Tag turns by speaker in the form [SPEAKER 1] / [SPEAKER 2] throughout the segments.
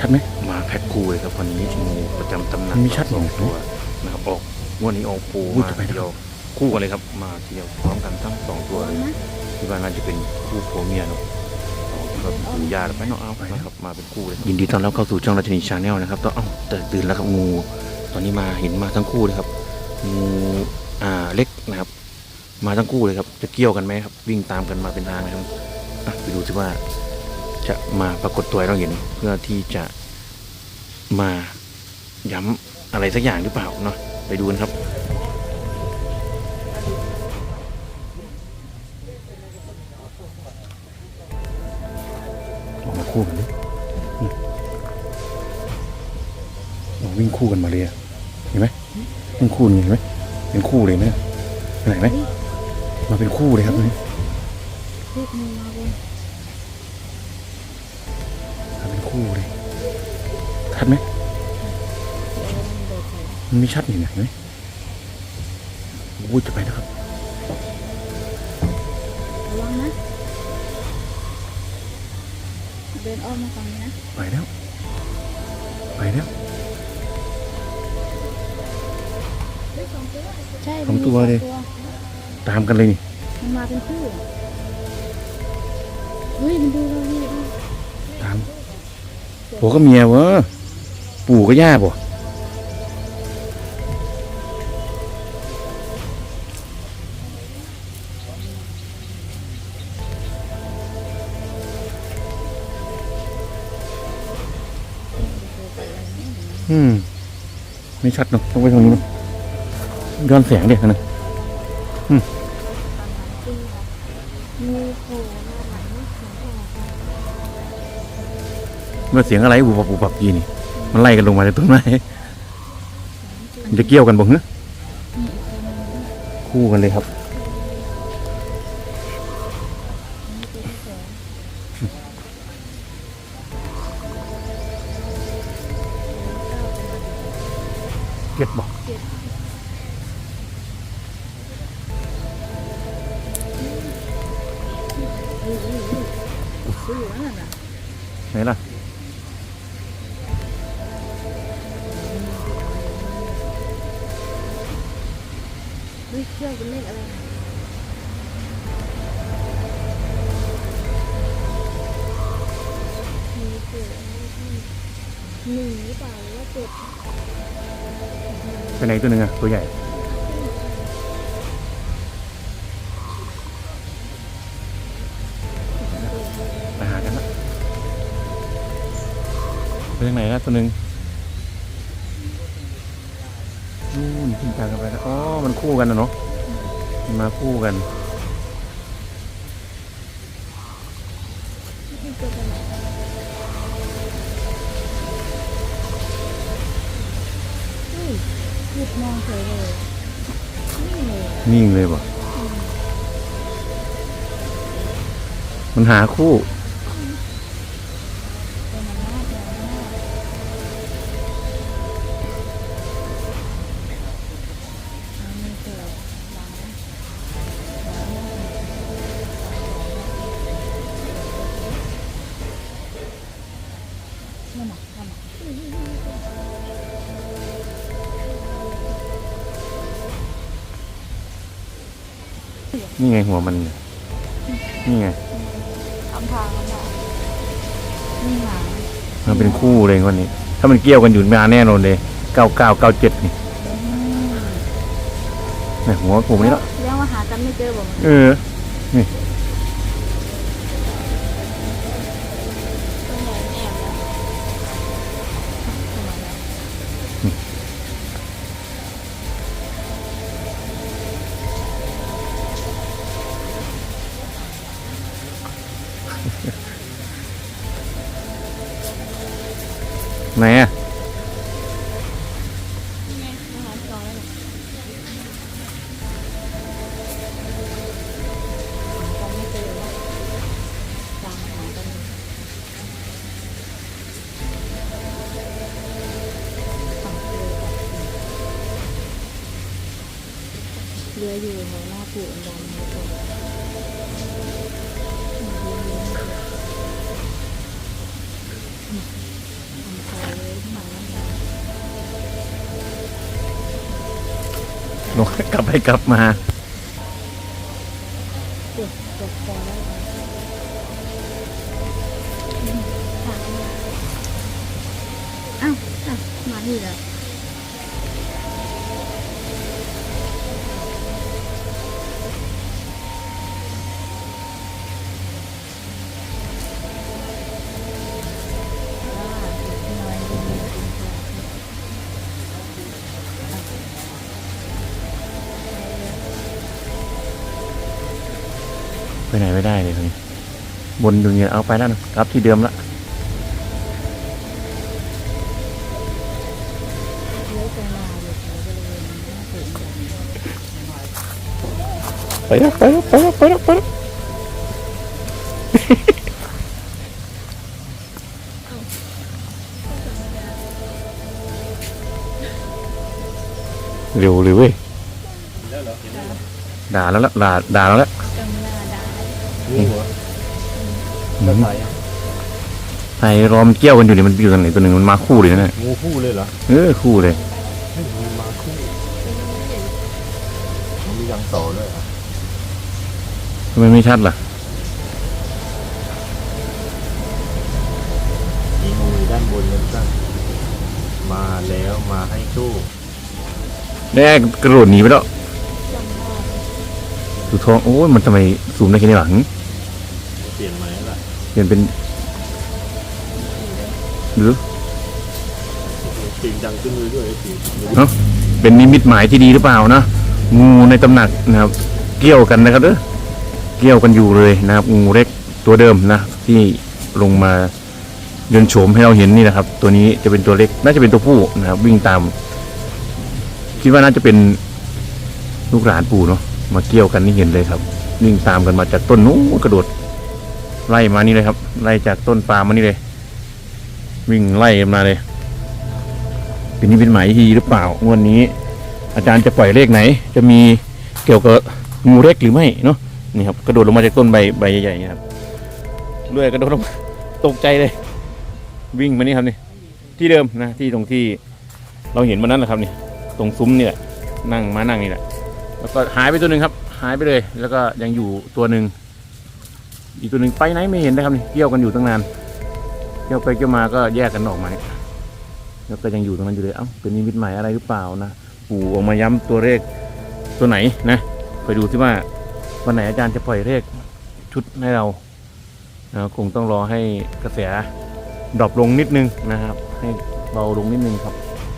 [SPEAKER 1] ชัดไหม
[SPEAKER 2] มาแพ็คคู่เลยครับวันนี้งูประจำตำหนัก
[SPEAKER 1] มันมีชัด
[SPEAKER 2] สอง
[SPEAKER 1] หนึ่ง
[SPEAKER 2] ตัวนะครับออกงวันนี้ออกปู
[SPEAKER 1] อุ้ย
[SPEAKER 2] มา
[SPEAKER 1] ทำไมนะครับ
[SPEAKER 2] เดียวคู่กันเลยครับ มาเดียวพร้อมกันทั้งสองตัวเลยคิดว่าน่าจะเป็นคู่ผัวเมียเนาะครับดูยาแล้วไปเนาะเอานะครับมาเป็นคู่เลยยินดีต้อนรับเข้าสู่ช่องราชนีชาแนลนะครับต้องเอ้าแต่ตื่นแล้วครับงู ตอนนี้มาเห็นมาทั้งคู่เลยครับงูอ่าเล็กนะครับ มาทั้งคู่เลยครับ จะเกี่ยวกันไหมครับ วิ่งตามกันมาเป็นทางนะครับอะไปดูสิว่า จะมาปรากฏตัวให้เราเห็นเพื่อที่จะมาย้ำอะไรสักอย่างหรือเปล่าเนาะไปดูกันครับ
[SPEAKER 1] ออกมาคู่กันดิวิ่งคู่กันมาเลยเห็นไหมวิ่งคู่นี่เห็นไหมเป็นคู่เลยไหมเนี่ยเห็นไหมมาเป็นคู่เลยครับนี้ คู่เลยชัดไหม
[SPEAKER 3] เดี๋ยวมันโดดใส่
[SPEAKER 1] มันไม่ชัดนี่นะเห็นไหมอุ้ยจะไปนะครับ
[SPEAKER 3] ระวังนะเดินอ้อมมาฝั่งนี้นะ
[SPEAKER 1] ไปแล้ว ไปแล้ว
[SPEAKER 3] ใช่
[SPEAKER 1] สองตัวเลย
[SPEAKER 3] สอง
[SPEAKER 1] ตามกันเลยนี่
[SPEAKER 3] มันมาเป็นคู่เฮ้ยมันดูเราดิ
[SPEAKER 1] ตาม ผัวก็เมียวะปู่ก็ย่าบ่อืม ไม่ชัดเนอะต้องไปทางนู้นเนอะย้อนแสงเด็กนะ
[SPEAKER 3] งูโผล่ มื่อ
[SPEAKER 1] เสียงอะไรบุบบับบุบบับยีนี่ มันไล่กันลงมาจากต้นไม้มันจะเกี่ยวกันบ่เหรอคู่กันเลยครับ เก็ดบอกไหนล่ะ
[SPEAKER 3] เฮ้ยเชือกเป็นเลขอะไรมีเจ็ดหนึ่งหรือเปล่าหรือว่าเจ็ด
[SPEAKER 1] ไปไหนตัวหนึ่งอะตัวใหญ่ไปหากันละไปทางไหนละตัวหนึ่งนู่นขึ้นกลางกันไปแล้วอ๋อมันคู่กันนะเนาะ มาคู่กัน
[SPEAKER 3] ที่เกิดอะไรเฮ้ยหยุดมองเฉยเลยนี่เลย
[SPEAKER 1] นิ่งเลยบ่ มันหาคู่
[SPEAKER 3] นี่
[SPEAKER 1] ไงหัวมัน นี่ไง
[SPEAKER 3] ทำทางมันอะนี่หาง
[SPEAKER 1] มันเป็นคู่เลยวันนี้ ถ้ามันเกี่ยวกันอยู่มาแน่นอนเลยเก้าเก้าเก้าเจ็ดนี่เนี่ยหัวผมนี่แล้ว
[SPEAKER 3] เรียกว่าหากันไม่เจอบอก
[SPEAKER 1] เออ นี่ นอ
[SPEAKER 3] ยู่ฝั่งเรือออยู่แถวหน้าปู่อันดำ
[SPEAKER 2] บอกลับไปกลับมา
[SPEAKER 1] เจ็บเจ็บคอแล้วขาอ้าวอ้าวมาที่แล้ว
[SPEAKER 2] ไปไหนไม่ได้เลยบนอยู่เนี่ยเอาไปแล้วนะกลับที่เดิมละ
[SPEAKER 1] เลื้อยไปแถว
[SPEAKER 2] ไปแล้วไปแล้วไปแล้วไปแล้วไปแล้วเร็วเลยเว้ยด่าแล้วละด่าด่าแล้วละ
[SPEAKER 1] กำลังด่า
[SPEAKER 4] งูเหรอ
[SPEAKER 2] อื
[SPEAKER 4] แล้ว
[SPEAKER 2] ม
[SPEAKER 4] ใส่อะ
[SPEAKER 2] ไอ้รอมเกี้ยวกันอยู่นี่มันอยู่ตรงไหนตัวหนึ่งมันมาคู่เลยนะเนี่ย
[SPEAKER 4] งูคู่เลยเหรอ
[SPEAKER 2] เออคู่เลย
[SPEAKER 4] เฮ้ยมันมาคู่มันมียังโตด้วยเหรอ
[SPEAKER 2] ทำไมไม่ชัดล่ะ
[SPEAKER 4] มีงูอยู่ด้านบนเลยตั้งมาแล้วมาให้โชค
[SPEAKER 2] แน่กระโดดหนีไปแล้ว
[SPEAKER 1] จำได้
[SPEAKER 2] ดูท้องโอ้ยมันทำไมซูมได้แค่นี้หรอหึ
[SPEAKER 4] เปลี่ยนไหมล่ะ
[SPEAKER 2] เปลี่ยนเป็นหรือ
[SPEAKER 4] เสียงดังขึ้นเลยด้วยไอ้เสียง
[SPEAKER 2] เนาะเป็นนิมิตหมายที่ดีหรือเปล่านะงูในตำหนักนะครับเกี่ยวกันนะครับเด้อเกี่ยวกันอยู่เลยนะครับงูเล็กตัวเดิมนะที่ลงมายนต์โฉมให้เราเห็นนี่นะครับ ตัวนี้จะเป็นตัวเล็กน่าจะเป็นตัวผู้นะครับ วิ่งตาม คิดว่าน่าจะเป็นลูกหลานปู่เนาะมาเกี่ยวกันนี่เห็นเลยครับ วิ่งตามกันมาจากต้นนู้นกระโดด ไล่มานี่เลยครับ ไล่จากต้นปาล์มมานี่เลย วิ่งไล่มาเลยเป็นนิมิตหมายที่หรือเปล่างวันนี้ อาจารย์จะปล่อยเลขไหน จะมีเกี่ยวกับงูเล็กหรือไม่เนาะนี่ครับกระโดดลงมาจากต้นใบใบใหญ่ๆนะครับเลื่อยกระโดดลงตกใจเลย วิ่งมานี่ครับนี่ ที่เดิมนะที่ตรงที่เราเห็นวันนั้นแหละครับนี่ตรงซุ้มนี่แหละนั่งมานั่งนี่แหละแล้วก็หายไปตัวหนึ่งครับ หายไปเลย แล้วก็ยังอยู่ตัวหนึ่ง อีกตัวหนึ่งไปไหนไม่เห็นนะครับนี่เกี่ยวกันอยู่ตั้งนานเกี่ยวไปเกี่ยวมาก็แยกกันออกมาเนี่ยแล้วก็ยังอยู่ตรงนั้นอยู่เลยเอ้าเป็นนิมิตใหมายอะไรหรือเปล่านะปู่ออกมาย้ำตัวเลขตัวไหนนะไปดูที่ว่าวันไหนอาจารย์จะปล่อยเลขชุดให้เรานะคงต้องรอให้กระแสดรอปลงนิดนึงนะครับ ให้เบาลงนิดนึงครับ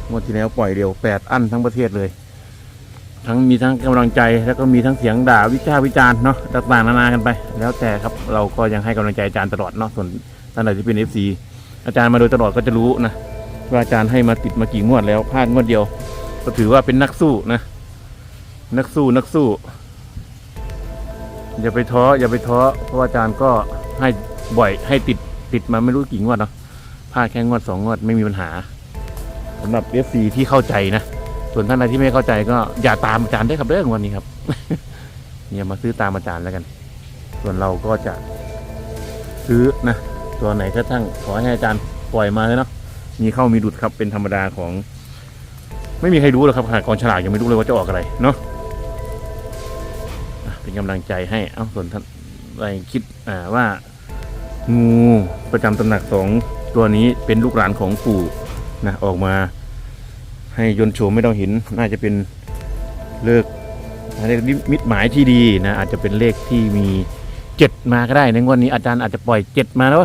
[SPEAKER 2] งวดที่แล้วปล่อยเดียวแปดอันทั้งประเทศเลย ทั้งมีทั้งกำลังใจแล้วก็มีทั้งเสียงด่าวิจารวิจารณ์เนาะต่างๆนานากันไป แล้วแต่ครับเราก็ยังให้กำลังใจอาจารย์ตลอดเนาะส่วนท่านใดที่เป็นเอฟซีอาจารย์มาโดยตลอดก็จะรู้นะว่าอาจารย์ให้มาติดมากี่งวดแล้วพลาดงวดเดียว ก็ถือว่าเป็นนักสู้นะ นักสู้นักสู้ อย่าไปท้ออย่าไปท้อเพราะว่าอาจารย์ก็ให้บ่อยให้ติดติดมาไม่รู้กี่งวดเนาะพลาดแค่งวดสองงวดไม่มีปัญหาสำหรับเอฟซีที่เข้าใจนะ ส่วนท่านใดที่ไม่เข้าใจก็อย่าตามอาจารย์ได้ครับเรื่องวันนี้ครับอย่ามาซื้อตามอาจารย์แล้วกัน ส่วนเราก็จะซื้อนะ ตัวไหนก็ทั้งขอให้อาจารย์ปล่อยมาเลยเนาะมีเข้ามีดุดครับเป็นธรรมดาของ ไม่มีใครรู้หรอกครับขนาดกองฉลากยังไม่รู้เลยว่าจะออกอะไรเนาะเป็นกำลังใจให้เอ้าส่วนท่านอะไรคิดอ่าว่างูประจำตำหนักสองตัวนี้เป็นลูกหลานของปู่นะออกมา ให้ยนโฉมไม่ต้องเห็นน่าจะเป็นเลิกอะไรนิมิตหมายที่ดีนะ อาจจะเป็นเลขที่มีเจ็ดมาก็ได้ในงวันนี้อาจารย์อาจจะปล่อยเจ็ดมาแล้ว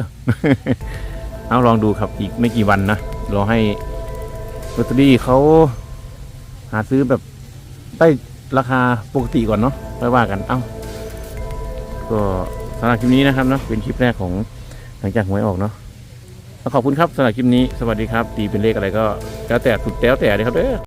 [SPEAKER 2] เอาลองดูครับอีกไม่กี่วันนะรอให้ลอตเตอรี่เขาหาซื้อแบบได้ราคาปกติก่อนเนาะค่ว่ากันเอ้าก็สำหรับคลิปนี้นะครับเนาะเป็นคลิปแรกของหลังจากหวยออกเนาะ ขอบคุณครับสำหรับคลิปนี้สวัสดีครับตีเป็นเลขอะไรก็แล้วแต่สุดแล้วแต่เลยครับเด้อ